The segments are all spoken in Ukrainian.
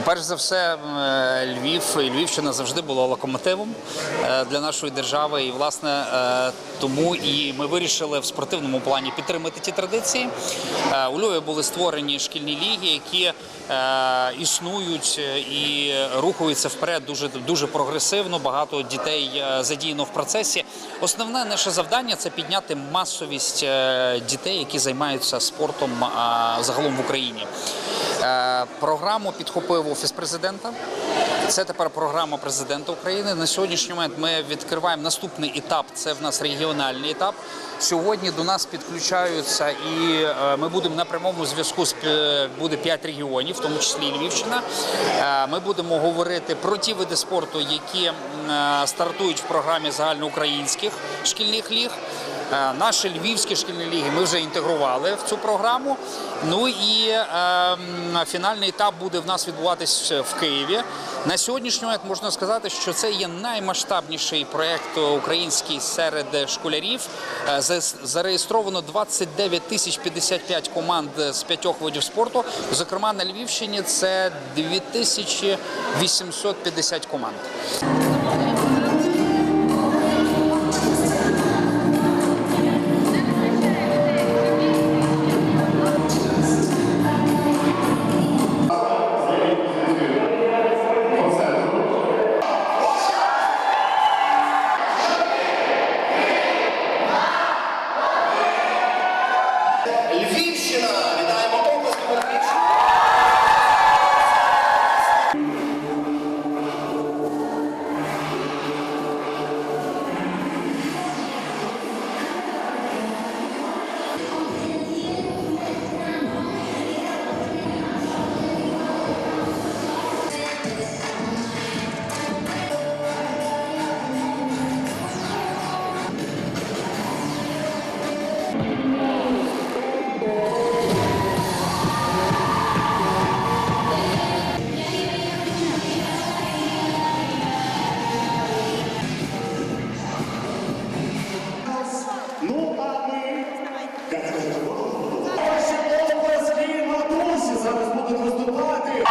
Ну, перш за все, е, Львів і Львівщина завжди була локомотивом е, для нашої держави. І, власне, е, тому і ми вирішили в спортивному плані підтримати ті традиції. У Львові були створені шкільні ліги, які існують і рухаються вперед дуже дуже прогресивно. Багато дітей задіяно в процесі. Основне наше завдання це підняти масовість дітей, які займаються спортом загалом в Україні. Е, Програму підхопив офіс президента. Це тепер програма президента України. На сьогоднішній момент ми відкриваємо наступний етап. Це в нас регіональний етап. Сьогодні до нас підключаються, і е, ми будемо на прямому зв'язку з буде 5 регіонів, в тому числі і Львівщина. Е, Ми будемо говорити про ті види спорту, які е, стартують в програмі загальноукраїнських шкільних ліг. Е, Наші львівські шкільні ліги ми вже інтегрували в цю програму. Ну і е, фінальний етап буде в нас відбуватись в Києві. На сьогоднішній момент можна сказати, що це є наймасштабніший проект український серед школярів. Е, за- Зареєстровано 29 тисяч 55 команд з п'ятьох видів спорту. Зокрема, на Львівщині це 2850 команд. Львівщина! Ваші обласки матусі зараз будуть виступати.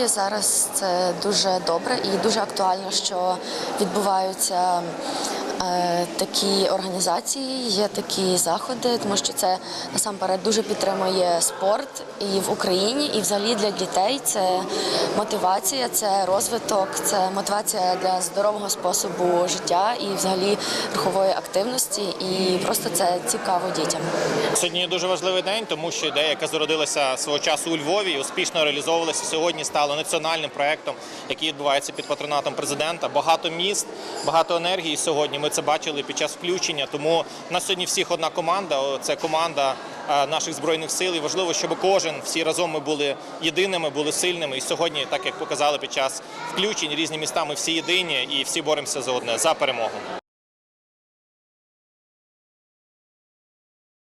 Насправді зараз це дуже добре і дуже актуально, що відбуваються такі організації, є такі заходи, тому що це насамперед дуже підтримує спорт і в Україні, і взагалі для дітей це мотивація, це розвиток, це мотивація для здорового способу життя і взагалі рухової активності. І просто це цікаво дітям. Сьогодні дуже важливий день, тому що ідея, яка зародилася свого часу у Львові, успішно реалізовувалася сьогодні, стала національним проектом, який відбувається під патронатом президента. Багато міст, багато енергії сьогодні. Ми це бачили під час включення. Тому у нас сьогодні всіх одна команда. Це команда е, наших збройних сил. І важливо, щоб кожен всі разом ми були єдиними, були сильними. І сьогодні, так як показали під час включень, різні міста, ми всі єдині і всі боремося за одне за перемогу.